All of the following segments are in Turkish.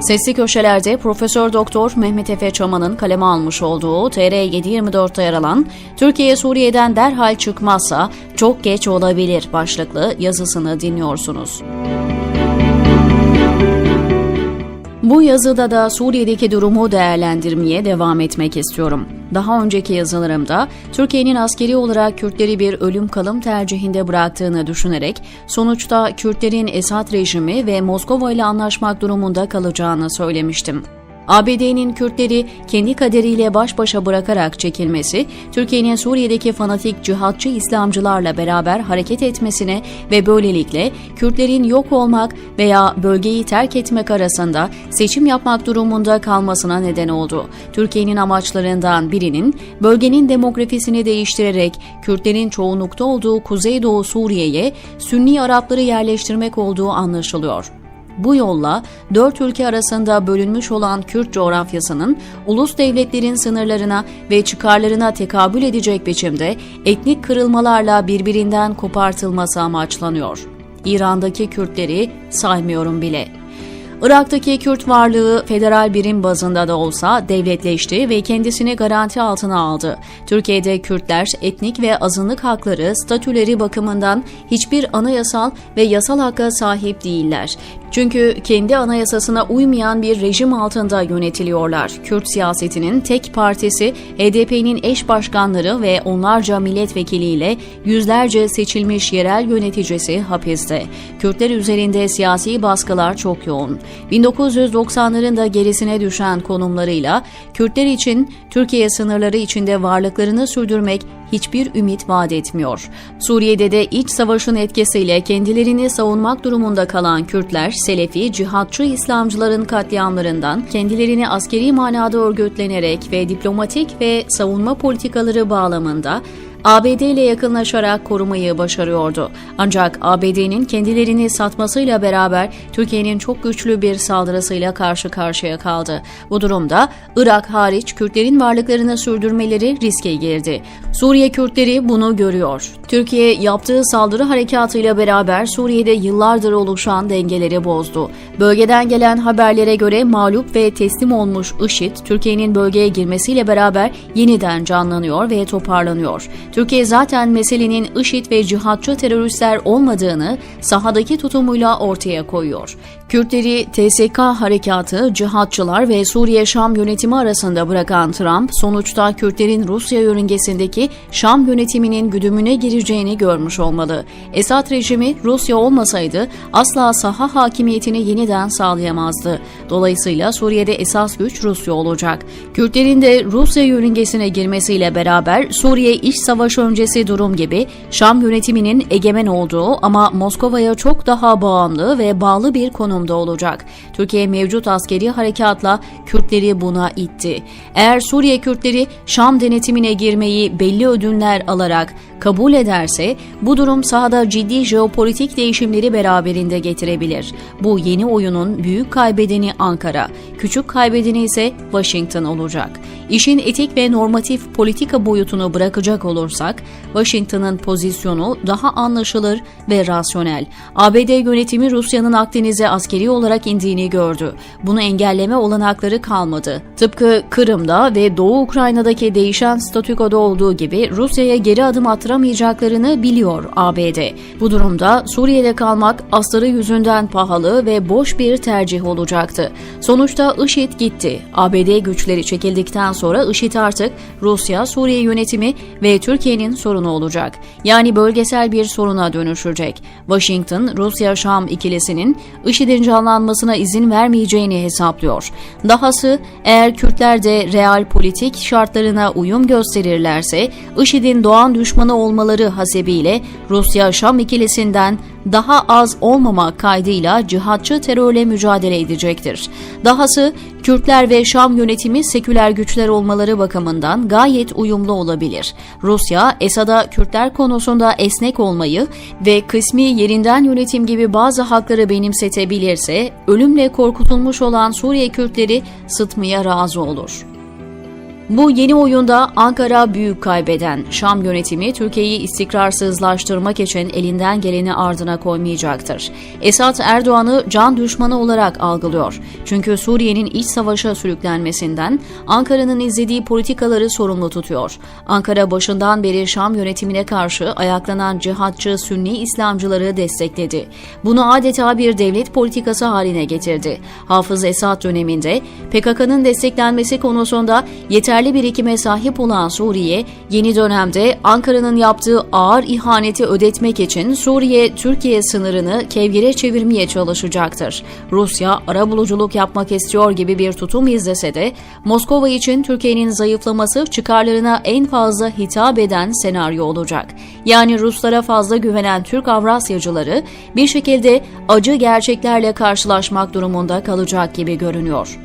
Sesli köşelerde Profesör Doktor Mehmet Efe Çaman'ın kaleme almış olduğu TR 724'te yer alan Türkiye Suriye'den derhal çıkmazsa çok geç olabilir başlıklı yazısını dinliyorsunuz. Bu yazıda da Suriye'deki durumu değerlendirmeye devam etmek istiyorum. Daha önceki yazılarımda Türkiye'nin askeri olarak Kürtleri bir ölüm kalım tercihinde bıraktığını düşünerek sonuçta Kürtlerin Esad rejimi ve Moskova ile anlaşmak durumunda kalacağını söylemiştim. ABD'nin Kürtleri kendi kaderiyle baş başa bırakarak çekilmesi, Türkiye'nin Suriye'deki fanatik cihatçı İslamcılarla beraber hareket etmesine ve böylelikle Kürtlerin yok olmak veya bölgeyi terk etmek arasında seçim yapmak durumunda kalmasına neden oldu. Türkiye'nin amaçlarından birinin bölgenin demografisini değiştirerek Kürtlerin çoğunlukta olduğu Kuzeydoğu Suriye'ye Sünni Arapları yerleştirmek olduğu anlaşılıyor. Bu yolla dört ülke arasında bölünmüş olan Kürt coğrafyasının ulus devletlerin sınırlarına ve çıkarlarına tekabül edecek biçimde etnik kırılmalarla birbirinden kopartılması amaçlanıyor. İran'daki Kürtleri saymıyorum bile. Irak'taki Kürt varlığı federal birim bazında da olsa devletleşti ve kendisini garanti altına aldı. Türkiye'de Kürtler etnik ve azınlık hakları, statüleri bakımından hiçbir anayasal ve yasal hakka sahip değiller. Çünkü kendi anayasasına uymayan bir rejim altında yönetiliyorlar. Kürt siyasetinin tek partisi HDP'nin eş başkanları ve onlarca milletvekiliyle yüzlerce seçilmiş yerel yöneticisi hapiste. Kürtler üzerinde siyasi baskılar çok yoğun. 1990'ların da gerisine düşen konumlarıyla Kürtler için Türkiye sınırları içinde varlıklarını sürdürmek hiçbir ümit vaat etmiyor. Suriye'de de iç savaşın etkisiyle kendilerini savunmak durumunda kalan Kürtler, Selefi, cihatçı İslamcıların katliamlarından kendilerini askeri manada örgütlenerek ve diplomatik ve savunma politikaları bağlamında ABD ile yakınlaşarak korumayı başarıyordu. Ancak ABD'nin kendilerini satmasıyla beraber Türkiye'nin çok güçlü bir saldırısıyla karşı karşıya kaldı. Bu durumda Irak hariç Kürtlerin varlıklarını sürdürmeleri riske girdi. Suriye Kürtleri bunu görüyor. Türkiye yaptığı saldırı harekatıyla beraber Suriye'de yıllardır oluşan dengeleri bozdu. Bölgeden gelen haberlere göre mağlup ve teslim olmuş IŞİD, Türkiye'nin bölgeye girmesiyle beraber yeniden canlanıyor ve toparlanıyor. Türkiye zaten meselenin IŞİD ve cihatçı teröristler olmadığını sahadaki tutumuyla ortaya koyuyor. Kürtleri TSK harekatı, cihatçılar ve Suriye-Şam yönetimi arasında bırakan Trump, sonuçta Kürtlerin Rusya yörüngesindeki Şam yönetiminin güdümüne gireceğini görmüş olmalı. Esad rejimi Rusya olmasaydı asla saha hakimiyetini yeniden sağlayamazdı. Dolayısıyla Suriye'de esas güç Rusya olacak. Kürtlerin de Rusya yörüngesine girmesiyle beraber Suriye iç savaş öncesi durum gibi Şam yönetiminin egemen olduğu ama Moskova'ya çok daha bağımlı ve bağlı bir konumda olacak. Türkiye mevcut askeri harekatla Kürtleri buna itti. Eğer Suriye Kürtleri Şam denetimine girmeyi belli ödünler alarak kabul ederse bu durum sahada ciddi jeopolitik değişimleri beraberinde getirebilir. Bu yeni oyunun büyük kaybedeni Ankara, küçük kaybedeni ise Washington olacak. İşin etik ve normatif politika boyutunu bırakacak olursak, Washington'ın pozisyonu daha anlaşılır ve rasyonel. ABD yönetimi Rusya'nın Akdeniz'e askeri olarak indiğini gördü. Bunu engelleme olanakları kalmadı. Tıpkı Kırım'da ve Doğu Ukrayna'daki değişen statükoda olduğu gibi Rusya'ya geri adım attıramayacaklarını biliyor ABD. Bu durumda Suriye'de kalmak astarı yüzünden pahalı ve boş bir tercih olacaktı. Sonuçta IŞİD gitti. ABD güçleri çekildikten sonra IŞİD artık Rusya, Suriye yönetimi ve Türkiye'nin sorunu olacak. Yani bölgesel bir soruna dönüşecek. Washington, Rusya-Şam ikilisinin IŞİD'in canlanmasına izin vermeyeceğini hesaplıyor. Dahası eğer Kürtler de real politik şartlarına uyum gösterirlerse IŞİD'in doğan düşmanı olmaları hasebiyle Rusya-Şam ikilisinden daha az olmamak kaydıyla cihatçı terörle mücadele edecektir. Dahası Kürtler ve Şam yönetimi seküler güçler olmaları bakımından gayet uyumlu olabilir. Rusya, Esad'a Kürtler konusunda esnek olmayı ve kısmi yerinden yönetim gibi bazı hakları benimsetebilirse, ölümle korkutulmuş olan Suriye Kürtleri sıtmaya razı olur. Bu yeni oyunda Ankara büyük kaybeden. Şam yönetimi Türkiye'yi istikrarsızlaştırmak için elinden geleni ardına koymayacaktır. Esad Erdoğan'ı can düşmanı olarak algılıyor. Çünkü Suriye'nin iç savaşa sürüklenmesinden Ankara'nın izlediği politikaları sorumlu tutuyor. Ankara başından beri Şam yönetimine karşı ayaklanan cihatçı Sünni İslamcıları destekledi. Bunu adeta bir devlet politikası haline getirdi. Hafız Esad döneminde PKK'nın desteklenmesi konusunda yeterli birikime sahip olan Suriye, yeni dönemde Ankara'nın yaptığı ağır ihaneti ödetmek için Suriye-Türkiye sınırını kevgire çevirmeye çalışacaktır. Rusya, arabuluculuk yapmak istiyor gibi bir tutum izlese de, Moskova için Türkiye'nin zayıflaması çıkarlarına en fazla hitap eden senaryo olacak. Yani Ruslara fazla güvenen Türk Avrasyacıları bir şekilde acı gerçeklerle karşılaşmak durumunda kalacak gibi görünüyor.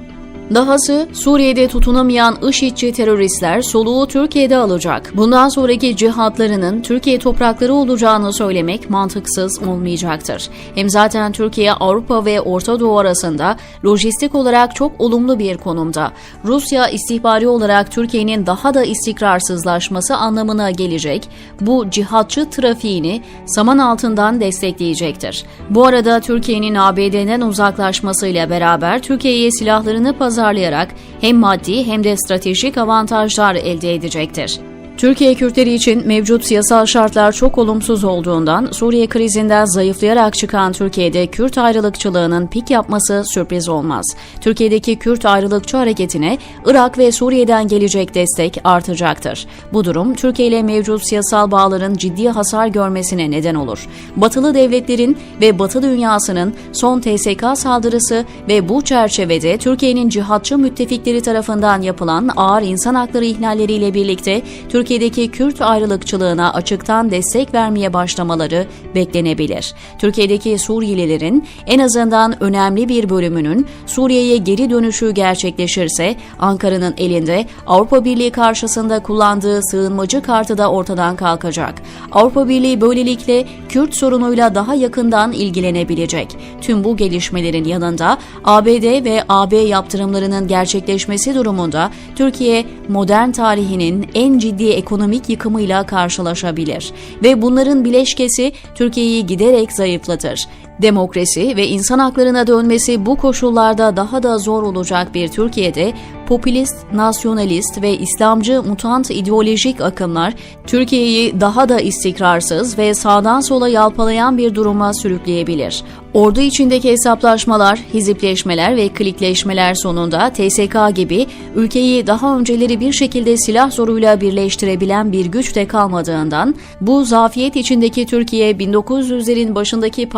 Dahası Suriye'de tutunamayan IŞİD'ci teröristler soluğu Türkiye'de alacak. Bundan sonraki cihatlarının Türkiye toprakları olacağını söylemek mantıksız olmayacaktır. Hem zaten Türkiye Avrupa ve Orta Doğu arasında lojistik olarak çok olumlu bir konumda. Rusya istihbari olarak Türkiye'nin daha da istikrarsızlaşması anlamına gelecek. Bu cihatçı trafiğini saman altından destekleyecektir. Bu arada Türkiye'nin ABD'den uzaklaşmasıyla beraber Türkiye'ye silahlarını pazar pazarlayarak hem maddi hem de stratejik avantajlar elde edecektir. Türkiye Kürtleri için mevcut siyasal şartlar çok olumsuz olduğundan Suriye krizinden zayıflayarak çıkan Türkiye'de Kürt ayrılıkçılığının pik yapması sürpriz olmaz. Türkiye'deki Kürt ayrılıkçı hareketine Irak ve Suriye'den gelecek destek artacaktır. Bu durum Türkiye ile mevcut siyasal bağların ciddi hasar görmesine neden olur. Batılı devletlerin ve Batı dünyasının son TSK saldırısı ve bu çerçevede Türkiye'nin cihatçı müttefikleri tarafından yapılan ağır insan hakları ihlalleriyle birlikte Türkiye Türkiye'deki Kürt ayrılıkçılığına açıktan destek vermeye başlamaları beklenebilir. Türkiye'deki Suriyelilerin en azından önemli bir bölümünün Suriye'ye geri dönüşü gerçekleşirse Ankara'nın elinde Avrupa Birliği karşısında kullandığı sığınmacı kartı da ortadan kalkacak. Avrupa Birliği böylelikle Kürt sorunuyla daha yakından ilgilenebilecek. Tüm bu gelişmelerin yanında ABD ve AB yaptırımlarının gerçekleşmesi durumunda Türkiye modern tarihinin en ciddi ekonomik yıkımıyla karşılaşabilir ve bunların bileşkesi Türkiye'yi giderek zayıflatır. Demokrasi ve insan haklarına dönmesi bu koşullarda daha da zor olacak bir Türkiye'de popülist, nasyonalist ve İslamcı mutant ideolojik akımlar Türkiye'yi daha da istikrarsız ve sağdan sola yalpalayan bir duruma sürükleyebilir. Ordu içindeki hesaplaşmalar, hizipleşmeler ve klikleşmeler sonunda TSK gibi ülkeyi daha önceleri bir şekilde silah zoruyla birleştirebilen bir güç de kalmadığından bu zafiyet içindeki Türkiye 1900'lerin başındaki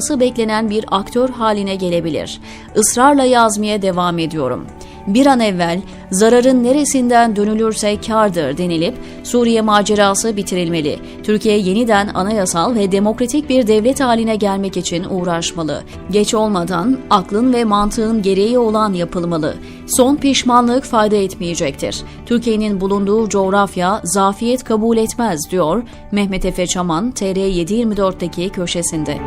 parçalanması beklenen bir aktör haline gelebilir. Israrla yazmaya devam ediyorum bir an evvel zararın neresinden dönülürse kardır denilip Suriye macerası bitirilmeli. Türkiye yeniden anayasal ve demokratik bir devlet haline gelmek için uğraşmalı. Geç olmadan aklın ve mantığın gereği olan yapılmalı. Son pişmanlık fayda etmeyecektir. Türkiye'nin bulunduğu coğrafya zafiyet kabul etmez diyor Mehmet Efe Çaman TR724'deki köşesinde.